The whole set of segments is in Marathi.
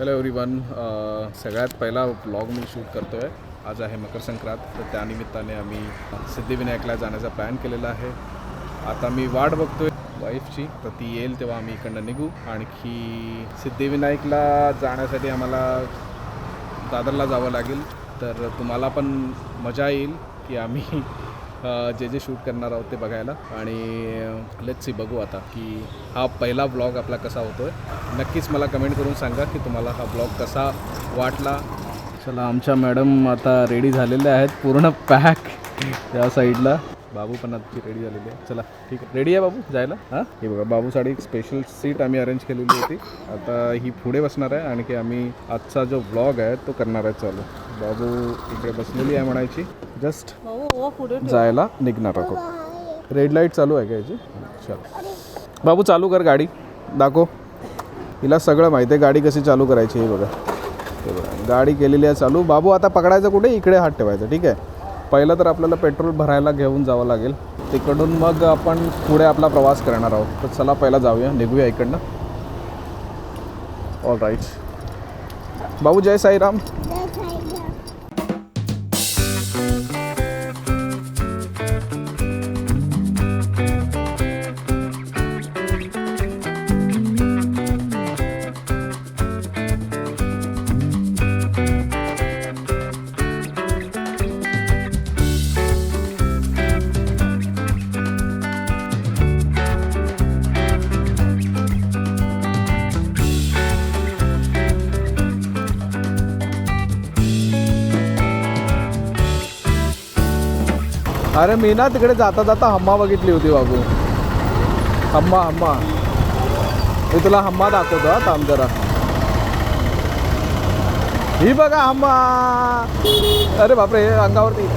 हॅलो एव्हरीवन uh, सगळ्यात पहिला ब्लॉग मी शूट करतो आहे आज आहे मकर संक्रांत. तर त्यानिमित्ताने आम्ही सिद्धिविनायकला जाण्याचा प्लॅन केलेला आहे. आता मी वाट बघतोय वाईफची तर ती येईल तेव्हा आम्ही इकडनं निघू. आणखी सिद्धिविनायकला जाण्यासाठी आम्हाला दादरला जावं लागेल. तर तुम्हाला पण मजा येईल की आम्ही जे जे शूट करणार आहोत ते बघायला. आणि लेट्स सी बघू आता की हा पहिला ब्लॉग आपला कसा होतो आहे नक्कीच मला कमेंट करून सांगा की तुम्हाला हा ब्लॉग कसा वाटला. चला आमच्या मॅडम आता रेडी झालेल्या आहेत. पूर्ण पॅक त्या साईडला बाबू पण आजची रेडी झालेली आहे चला ठीक आहे. रेडी आहे बाबू? जायला? हां? हे बघा बाबूसाठी एक स्पेशल सीट आम्ही अरेंज केलेली होती. आता ही पुढे बसणार आहे आणखी आम्ही आजचा जो ब्लॉग आहे तो करणार आहे चालू. बाबू इकडे बसलेली आहे म्हणायची. जस्ट जायला निघणार आहोत. रेड लाइट चालू आहे का याची? चल. बाबू चालू कर गाडी. दाखव. हिला सगळं माहिती आहे गाडी कशी चालू करायची हे बघा. हे बघा गाडी केलेली आहे चालू. बाबू आता पकडायचं कुठे? इकडे हात ठेवायचा ठीक आहे? पहिलं तर आपल्याला पेट्रोल भरायला घेऊन जावं लागेल. तिकडून मग आपण पुढे आपला प्रवास करणार आहोत. तर चला पहिला जाऊया. निघूया इकडनं. ऑल राईट बाबू जय साईराम. अरे मी ना तिकडे जाता जाता हम्मा बघितली होती बाबू. हम्मा हम्मा. मी तुला हम्मा दाखवतो हा थांब जरा. ही बघा हम्मा. अरे बापरे अंगावरती.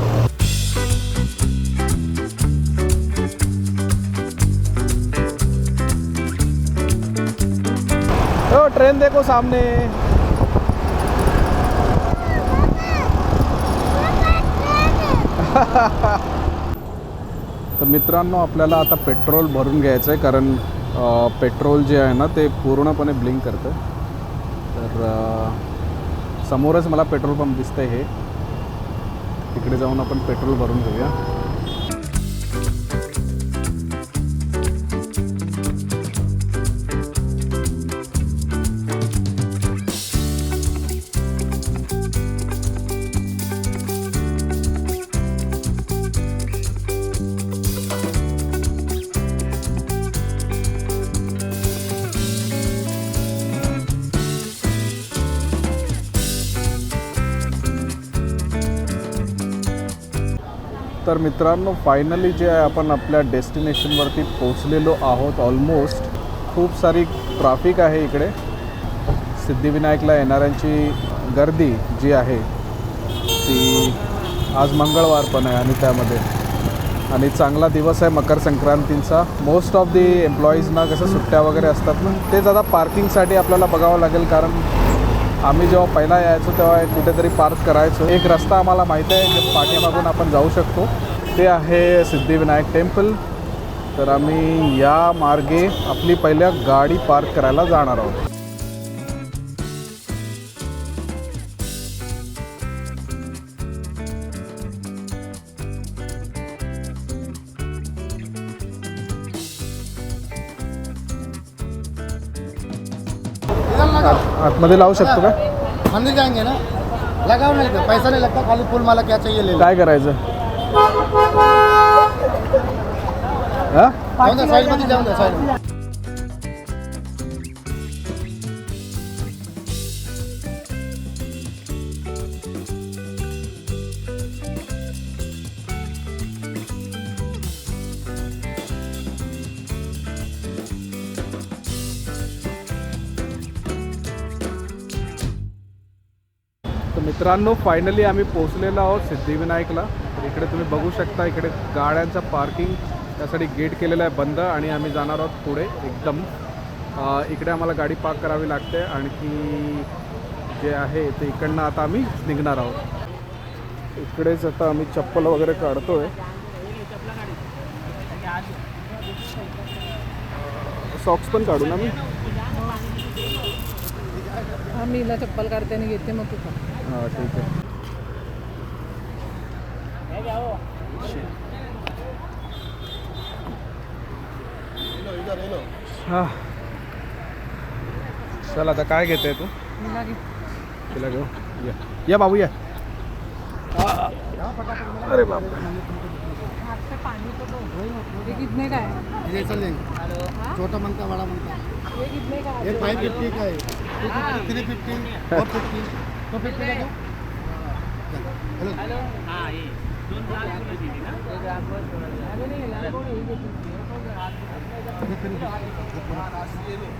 ट्रेन देखो सामने. मित्रांनो आपल्याला आता पेट्रोल भरून घ्यायचं आहे कारण पेट्रोल जे आहे ना ते पूर्णपणे ब्लिंक करतं. तर समोरच मला पेट्रोल पंप दिसतंय हे. तिकडे जाऊन आपण पेट्रोल भरून घेऊया. तर मित्रांनो फायनली जे आहे आपण आपल्या डेस्टिनेशनवरती पोचलेलो आहोत ऑलमोस्ट खूप सारी ट्रॅफिक आहे इकडे. सिद्धिविनायकला येणाऱ्यांची गर्दी जी आहे ती आज मंगळवार पण आहे आणि त्यामध्ये. आणि चांगला दिवस आहे मकर संक्रांतीचा. मोस्ट ऑफ दी एम्प्लॉईजना कसं सुट्ट्या वगैरे असतात ना ते आता पार्किंगसाठी आपल्याला बघावं लागेल कारण आम्ही जेव्हा पहिला यायचो तेव्हा कुठेतरी पार्क करायचो. एक रस्ता आम्हाला माहीत आहे जे पाठीमागून आपण जाऊ शकतो. ते आहे सिद्धिविनायक टेम्पल. तर आम्ही या मार्गे आपली पहिल्या गाडी पार्क करायला जाणार आहोत. आतमध्ये लावू शकतो का? मंदिर जाएंगे ना. लगाओ नहीं तो पैसा नहीं लगता. खाली फूल माला क्या चाहिए ले लो काय करायचं? हां? जाऊन द्या साईडमध्ये जाऊन द्या साईड तर मित्रांनो फायनली आम्ही पोहोचलेलो आहोत सिद्धिविनायकला. तर इकडे तुम्ही बघू शकता इकडे गाड्यांचं पार्किंग त्यासाठी गेट केलेलं आहे बंद आणि आम्ही जाणार आहोत पुढे एकदम. इकडे आम्हाला गाडी पार्क करावी लागते. आणखी जे आहे ते इकडनं आता आम्ही निघणार आहोत. इकडेच आता आम्ही चप्पल वगैरे काढतोय. सॉक्स पण काढू ना मी? हा मी हिला चप्पल काढते आणि घेते मग तू खा. हां ठीक आहे. हां. चल आता काय घेते तू? तिला घेऊ? या. या बाबू या. अरे बाप हे कितने का है जैसा लेंगे छोटा का बड़ा का ये कितने का है। एक फाइव फिफ्टी का है three fifty four fifty two fifty का दो हेलो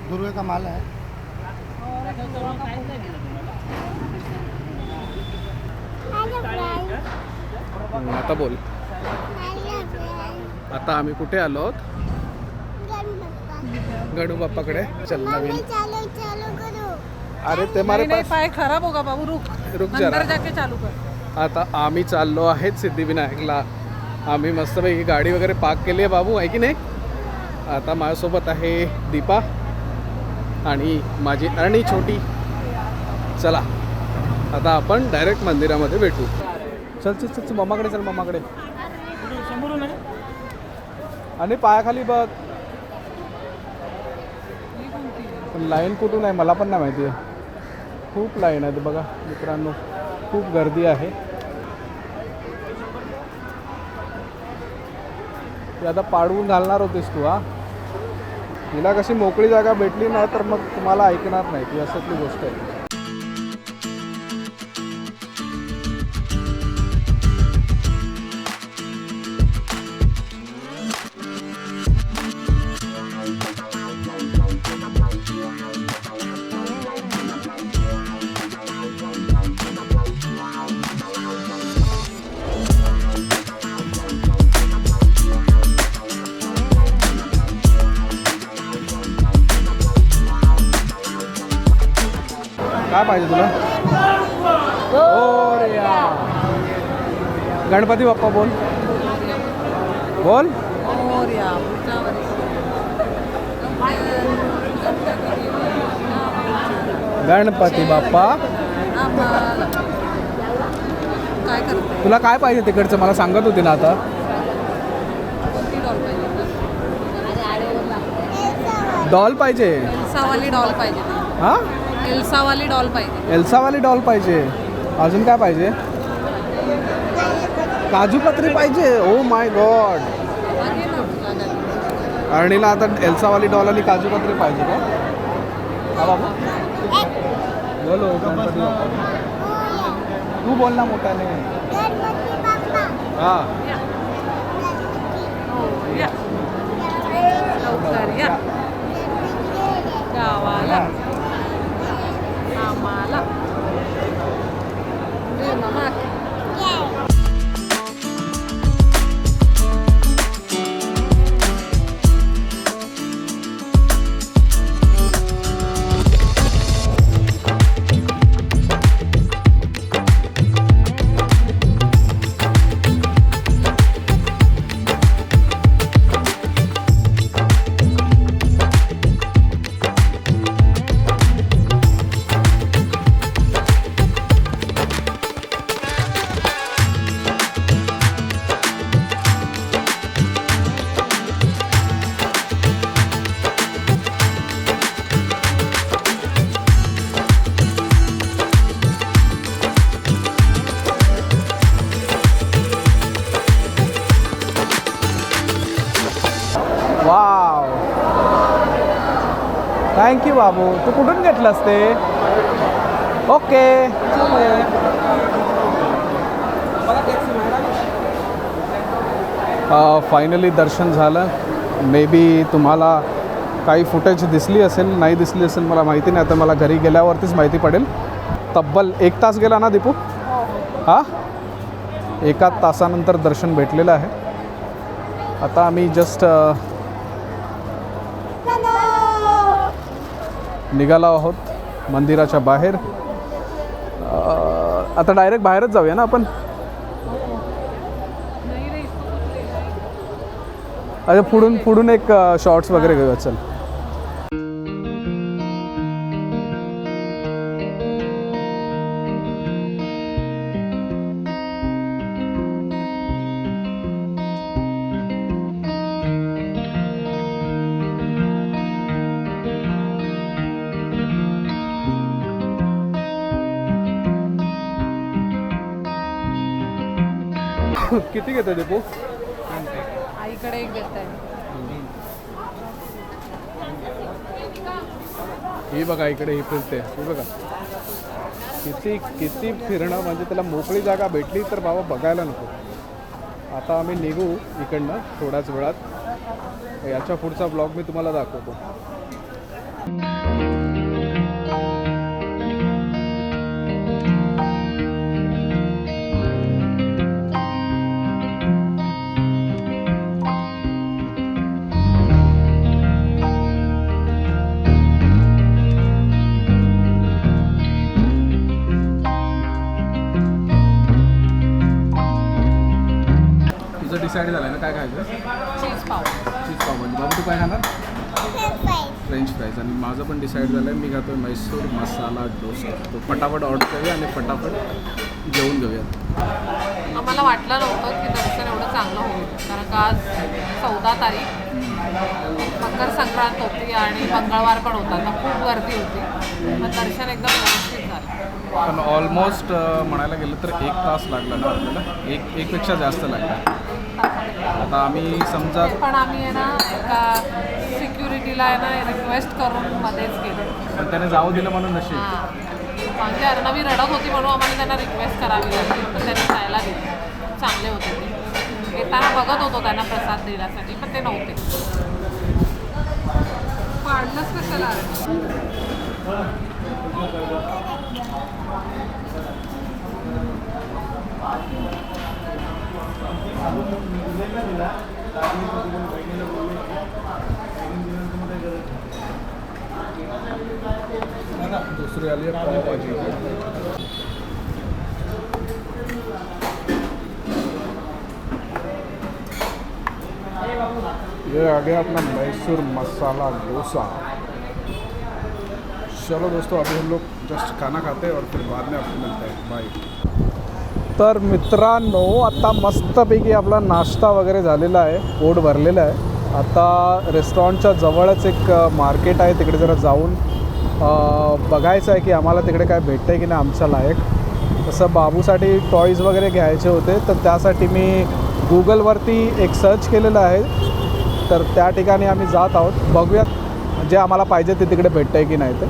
दो रुपये का माल है। आता बोल। आता आम्ही कुठे आलो आहोत? गणू बाप्पाकडे. चल नवीन. चालू चालू करो. अरे ते मारे पास पाय खराब होगा बाबू रुक. रुक अंदर जरा. जाके चालू कर. आता आम्ही चाललो आहेत सिद्धिविनायकला. आम्ही मस्तपैकी गाडी वगैरे पार्क केली आहे बाबू आहे की नाही? आता माझ्यासोबत आहे दीपा आणि माझी अरणी छोटी. चला आता आपण डायरेक्ट मंदिरामध्ये भेटू. चल चल चल चल, मम्माकडे चल मम्माकडे आणि पायाखाली बघ. पण लाईन कुठून आहे मला पण नाही माहिती. आहे खूप लाईन आहे बघा मित्रांनो. खूप गर्दी आहे. ती आता पाडवून घालणार होतीस तू हा? तिला कशी मोकळी जागा भेटली ना तर मग तुम्हाला ऐकणार नाही. ती असातली गोष्ट आहे. काय पाहिजे तुला. गणपती बाप्पा बोल. बोल. गणपती बाप्पा. तुला काय पाहिजे तिकडचं? मला सांगत होती ना आता. डॉल पाहिजे. डॉल पाहिजे. हां? एल्सावाली डॉल पाहिजे. एल्सावाली डॉल पाहिजे. अजून काय पाहिजे? काजू पत्री पाहिजे. Oh my God. अरणीला आता एल्सावाली डॉल आणि काजू पत्री पाहिजे का? हा बाबू. बोलो गणपती बाप्पा. तू बोल ना मोठ्याने. हो, थँक्यू बाबू. तू कुठून घेतलंस ते? ओके. फायनली दर्शन झालं. मे बी तुम्हाला काही फुटेज दिसली असेल नाही दिसली असेल मला माहिती नाही. आता मला घरी गेल्यावरतीच माहिती पडेल. तब्बल एक तास गेला ना दीपू? हां? एका तासानंतर दर्शन भेटलेलं आहे. आता आम्ही जस्ट निघालो आहोत मंदिराच्या बाहेर. आता डायरेक्ट बाहेरच जाऊया ना आपण? अच्छा पुढून पुढून एक शॉर्ट्स वगैरे घेऊया चल. किती घेतो डिपो आईकडे एक देत आहे ही बघा इकडे ही फिरते. ही बघा. किती किती फिरणं म्हणजे त्याला मोकळी जागा भेटली तर बाबा बघायला नको. आता आम्ही निघू इकडनं थोड्याच वेळात. याच्या पुढचा ब्लॉग मी तुम्हाला दाखवतो. डिसाईड झालं ना काय खायचं? चीज पाव. चीज पाव म्हणजे. बाबा तू काय खाणार? फ्रेंच फ्रेंच फ्राईज आणि माझं पण डिसाईड झालं आहे मी खातो म्हैसूर मसाला डोसा. तो पटापट ऑर्डर करूया आणि पटापट जेवून घेऊयात. आम्हाला वाटलं नव्हतं की दर्शन एवढं चांगलं होईल. कारण का आज चौदा तारीख. मकर संक्रांत होती आणि मंगळवार पण होता. तर खूप गर्दी होती. पण दर्शन एकदम व्यवस्थित झालं. पण ऑलमोस्ट म्हणायला गेलं तर एक तास लागला ना आपल्याला. एक एकपेक्षा जास्त लागला. आता आम्ही समजा पण आम्ही आहे ना एका सिक्युरिटीला आहे ना रिक्वेस्ट करून मध्येच गेलो. पण त्याने जाऊ दिलं म्हणून नशीब. हां. म्हणजे अर्णवी रडत होती म्हणून आम्हाला त्यांना रिक्वेस्ट करावी लागली पण त्यांनी जायला दिली. चांगले होते ते. येताना बघत होतो त्यांना प्रसाद देण्यासाठी पण ते नव्हते. पाडलंच कशाला? ये आ गया अपना मैसूर मसाला डोसा। चलो दोस्तों, अभी हम लोग जस्ट खाना खाते हैं और फिर बाद में आपको मिलते हैं। बाय तर मित्रांनो आता मस्तपैकी आपला नाश्ता वगैरे झालेला आहे पोट भरलेलं आहे. आता रेस्टॉरंटच्या जवळच एक मार्केट आहे तिकडे जरा जाऊन बघायचं आहे की आम्हाला तिकडे काय भेटतं आहे की नाही आमच्या लायक. तसं बाबूसाठी टॉईज वगैरे घ्यायचे होते तर त्यासाठी मी गुगलवरती एक सर्च केलेलं आहे. तर त्या ठिकाणी आम्ही जात आहोत. बघूयात जे आम्हाला पाहिजे ते तिकडे भेटतं आहे की नाही ते.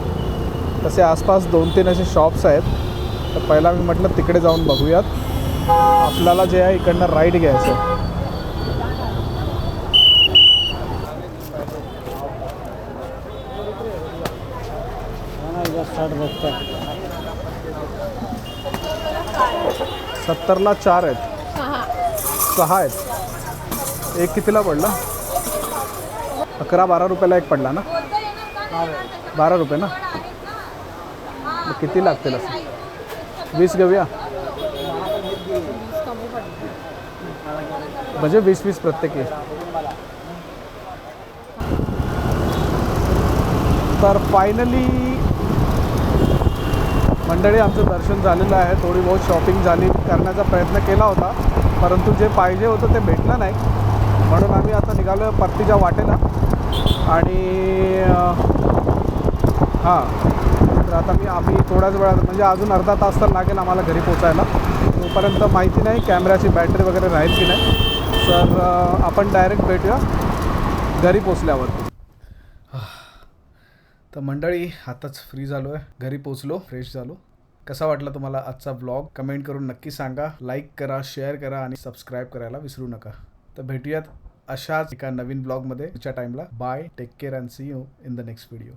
तसे आसपास दोन तीन असे शॉप्स आहेत. तर पहिला मी म्हटलं तिकडे जाऊन बघूयात. आपल्याला जे आहे इकडनं राईट घ्यायचं. सत्तरला चार आहेत. सहा आहेत. एक कितीला पडला? अकरा बारा रुपयाला एक पडला ना? बारा रुपये ना? किती लागतील असं? वीस घेऊया म्हणजे वीस वीस प्रत्येकी. तर फायनली मंडळी आमचं दर्शन झालेलं आहे. थोडी बहुत शॉपिंग झाली करण्याचा प्रयत्न केला होता. परंतु जे पाहिजे होतं ते भेटलं नाही. म्हणून आम्ही आता निघालो परतीच्या वाटेला. आणि हां. तर आता मी आम्ही थोड्याच वेळात म्हणजे अजून अर्धा तास तर लागेल आम्हाला घरी पोचायला. तोपर्यंत माहिती नाही कॅमेऱ्याची बॅटरी वगैरे राहील की नाही. तर आपण डायरेक्ट भेटूया घरी पोचल्यावरती तर मंडळी आताच फ्री झालो आहे घरी पोचलो फ्रेश झालो. कसा वाटला तुम्हाला आजचा ब्लॉग कमेंट करून नक्की सांगा. लाईक करा शेअर करा आणि सबस्क्राईब करायला विसरू नका. तर भेटूयात अशाच एका नवीन ब्लॉगमध्ये तुमच्या टाईमला bye take care and see you in the next video